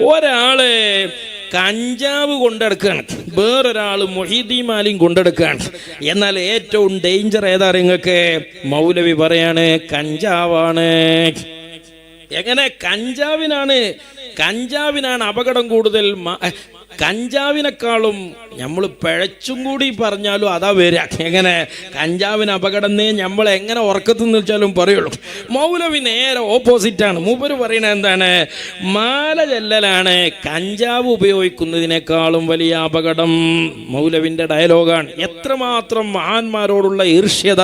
ഒരാൾ കഞ്ചാവ് കൊണ്ടെടുക്കുകയാണ്. വേറൊരാൾ മൊഹീദ്ദീമാലിയും കൊണ്ടെടുക്കുകയാണ്. എന്നാൽ ഏറ്റവും ഡേഞ്ചർ ഏതാ നിങ്ങൾക്ക്? മൗലവി പറയാണ് കഞ്ചാവാണ്. എങ്ങനെ? കഞ്ചാവിനാണ് കഞ്ചാവിനാണ് അപകടം കൂടുതൽ കഞ്ചാവിനേക്കാളും നമ്മൾ പിഴച്ചും കൂടി പറഞ്ഞാലും അതാ വരിക. എങ്ങനെ? കഞ്ചാവിന് അപകടം എന്നേ നമ്മൾ എങ്ങനെ ഉറക്കത്തു വെച്ചാലും പറയുള്ളൂ. മൗലവി നേരെ ഓപ്പോസിറ്റാണ് മൂപ്പര് പറയുന്നത് എന്താണ്? മാല ചെല്ലലാണ് കഞ്ചാവ് ഉപയോഗിക്കുന്നതിനേക്കാളും വലിയ അപകടം. മൗലവിന്റെ ഡയലോഗാണ് എത്രമാത്രം മഹാന്മാരോടുള്ള ഈർഷ്യത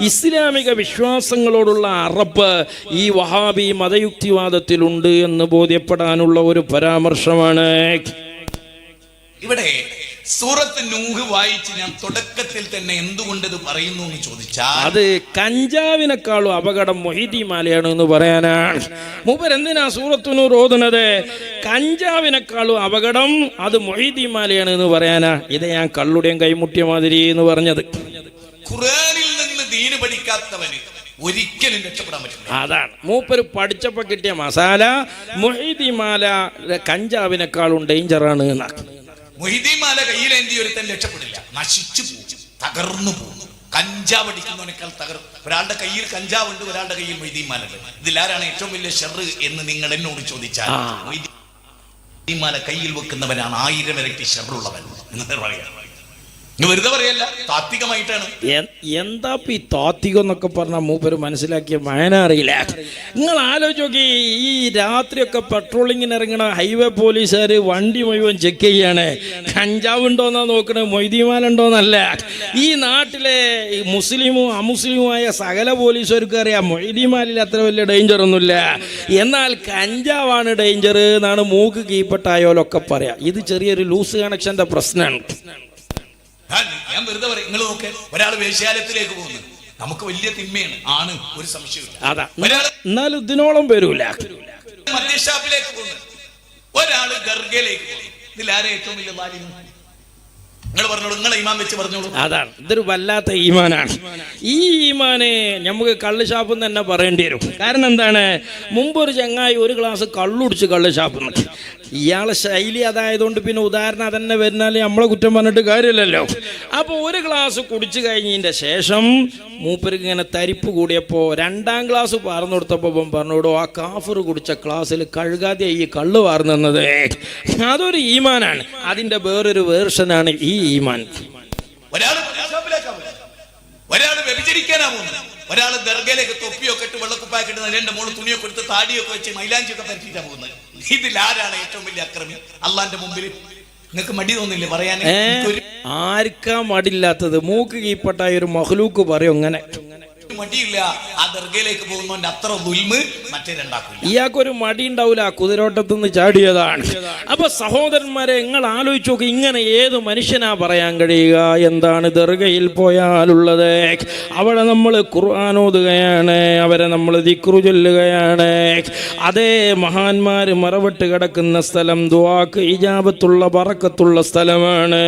ഇസ്ലാമിക വിശ്വാസങ്ങളോടുള്ള അറപ്പ് ഈ വഹാബി മതയുക്തിവാദത്തിലുണ്ട് എന്ന് ബോധ്യപ്പെടാനുള്ള ഒരു പരാമർശമാണ്. ഇവിടെ സൂറത്ത് നൂഹ് വായിച്ച് ഞാൻ തുടക്കത്തിൽ തന്നെ എന്തുകൊണ്ട് ഇത് പറയുന്നു എന്ന് ചോദിച്ചാൽ അത് കഞ്ചാവിനെക്കാളും അപകടം മൊഹിദി മാലയാണ് എന്ന് പറയാനാണ്. മൂപ്പർ എന്തിനാ സൂറത്തുനൂർ ഓതുന്നത്? കഞ്ചാവിനെക്കാളും അപകടം അത് മൊഹിദി മാലയാണ് എന്ന് പറയാനാ. ഇത് ഞാൻ കള്ളുടെയും കൈമുട്ടിയ മാതിരി എന്ന് പറഞ്ഞത്. ഖുറാനിൽ നിന്ന് ദീന് പഠിക്കാത്തവന് ഒരിക്കലും രക്ഷപ്പെടാൻ പറ്റില്ല. അതാണ്. മൂപ്പര് പഠിച്ചപ്പോ കിട്ടിയ മസാല മൊഹിദി മാല കഞ്ചാവിനേക്കാളും ഡേഞ്ചറാണ് എന്നാണ്. മൊഹിദ്ദീമാല കയ്യിലേന്തി ഒരുത്തൻ രക്ഷപ്പെടില്ല. നശിച്ചു പോകും. തകർന്നു പോകും. കഞ്ചാവ് അടിക്കുന്നവനേക്കാൾ തകർ ഒരാളുടെ കയ്യിൽ കഞ്ചാവ് ഉണ്ട് ഒരാളുടെ കയ്യിൽ മൊയ്തീമാല ഉണ്ട് ഇതിലാരാണ് ഏറ്റവും വലിയ ഷെറ് എന്ന് നിങ്ങൾ എന്നോട് ചോദിച്ചാൽ മൊയ്തീൻ മാല കയ്യിൽ വെക്കുന്നവനാണ് ആയിരം ഇരട്ടി ഷെറുള്ളവൻ എന്ന് പറയാം. വെറുതെ പറയല്ല താത്വികമായിട്ടാണ്. എ- എന്താ ഇപ്പൊ ഈ താത്വികം എന്നൊക്കെ പറഞ്ഞ മൂപ്പര് മനസ്സിലാക്കിയ വായന അറിയില്ല. നിങ്ങൾ ആലോചിച്ച് നോക്കി ഈ രാത്രിയൊക്കെ പെട്രോളിങ്ങിന് ഇറങ്ങണ ഹൈവേ പോലീസുകാർ വണ്ടി മുഴുവൻ ചെക്ക് ചെയ്യാണ്. കഞ്ചാവ് ഉണ്ടോന്നാ നോക്കണത് മൊയ്തീമാലുണ്ടോന്നല്ല ഈ നാട്ടിലെ മുസ്ലിമും അമുസ്ലിമുമായ സകല പോലീസുകാർക്ക് അറിയാം മൊയ്തീമാലിൽ അത്ര വലിയ ഡേഞ്ചർ ഒന്നുമില്ല. എന്നാൽ കഞ്ചാവാണ് ഡേഞ്ചർ എന്നാണ് മൂക്ക് കീപ്പട്ടായോലൊക്കെ പറയാം. ഇത് ചെറിയൊരു ലൂസ് കണക്ഷന്റെ പ്രശ്നമാണ്. ഞാൻ വെറുതെ പറയും. നിങ്ങൾ നോക്ക് ഒരാൾ വേശ്യാലയത്തിലേക്ക് പോകുന്നു. നമുക്ക് വലിയ തിന്മയാണ്. ആണ് ഒരു സംശയം. അതാ എന്നാലും ഇതിനോളം വരൂല. മദ്യഷാപ്പിലേക്ക് പോകുന്നു. ഒരാൾ ഗർഗയിലേക്ക് പോകുന്നു. ഇതിൽ ആരെ ഏറ്റവും വലിയ ബാല്യം പറഞ്ഞോളൂ വെച്ച് പറഞ്ഞോളൂ. അതാണ് ഇതൊരു വല്ലാത്ത ഈമാനാണ്. ഈ ഈമാനെ നമുക്ക് കള്ള് ഷാപ്പ് തന്നെ പറയേണ്ടി വരും. കാരണം എന്താണ്? മുമ്പ് ഒരു ചങ്ങായി ഒരു ഗ്ലാസ് കള്ളുടിച്ച് കള്ള് ഷാപ്പ് ഇയാളെ ശൈലി അതായതുകൊണ്ട് പിന്നെ ഉദാഹരണം അതന്നെ വരുന്നാൽ നമ്മളെ കുറ്റം പറഞ്ഞിട്ട് കാര്യമില്ലല്ലോ. അപ്പോൾ ഒരു ഗ്ലാസ് കുടിച്ചു കഴിഞ്ഞതിന്റെ ശേഷം മൂപ്പർക്ക് ഇങ്ങനെ തരിപ്പ് കൂടിയപ്പോൾ രണ്ടാം ഗ്ലാസ് പാർന്നു കൊടുത്തപ്പോൾ ഇവൻ പറഞ്ഞോടോ ആ കാഫർ കുടിച്ച ക്ലാസ്സിൽ കഴുകാതെ ഈ കള്ള് പാർന്നത് അതൊരു ഈമാനാണ്. അതിന്റെ വേറൊരു വേർഷനാണ് ഈ ഈമാൻ. പോകുന്നത് ഒരാൾ വ്യഭിചരിക്കാനാ പോകുന്നത് ഒരാൾ ദർഗയിലേക്ക് തൊപ്പിയൊക്കെ ഇട്ട് വെള്ളക്കുപ്പായൊക്കെ ഇട്ട് രണ്ട് മൂന്ന് തുണിയൊക്കെ എടുത്ത് താടിയൊക്കെ വെച്ച് മൈലാഞ്ചിയൊക്കെ പരത്തിയിട്ടാ പോകുന്നത്. ഇതിൽ ആരാണ് ഏറ്റവും വലിയ അക്രമി? അള്ളാന്റെ മുമ്പിൽ നിങ്ങൾക്ക് മടി തോന്നില്ലേ പറയാൻ? ആർക്കാ മടില്ലാത്തത് മൂക്ക് കീപ്പട്ടായ ഒരു മഹ്ലൂക്ക് പറയും അങ്ങനെ മടിയില്ല. ആ ദർഗയിലേക്ക് പോകുന്നവന്റെ അത്ര ദുൽമ് മറ്റേ രണ്ടാക്കില്ല ഇയാൾക്കൊരു മടി ഉണ്ടാവില്ല കുതിരോട്ടത്തിൽ നിന്ന് ചാടിയതാണ്. അപ്പൊ സഹോദരന്മാരെ നിങ്ങൾ ആലോചിച്ചു നോക്കി ഇങ്ങനെ ഏത് മനുഷ്യനാ പറയാൻ കഴിയുക? എന്താണ് ദർഗയിൽ പോയാലുള്ളത്? അവിടെ നമ്മൾ ഖുർആൻ ഓതുകയാണ് അവരെ നമ്മൾ ദിക്റു ചൊല്ലുകയാണ്. അതേ മഹാന്മാര് മറവിട്ട് കിടക്കുന്ന സ്ഥലം ദുവാക്ക് ഇജാബത്തുള്ള പറക്കത്തുള്ള സ്ഥലമാണ്.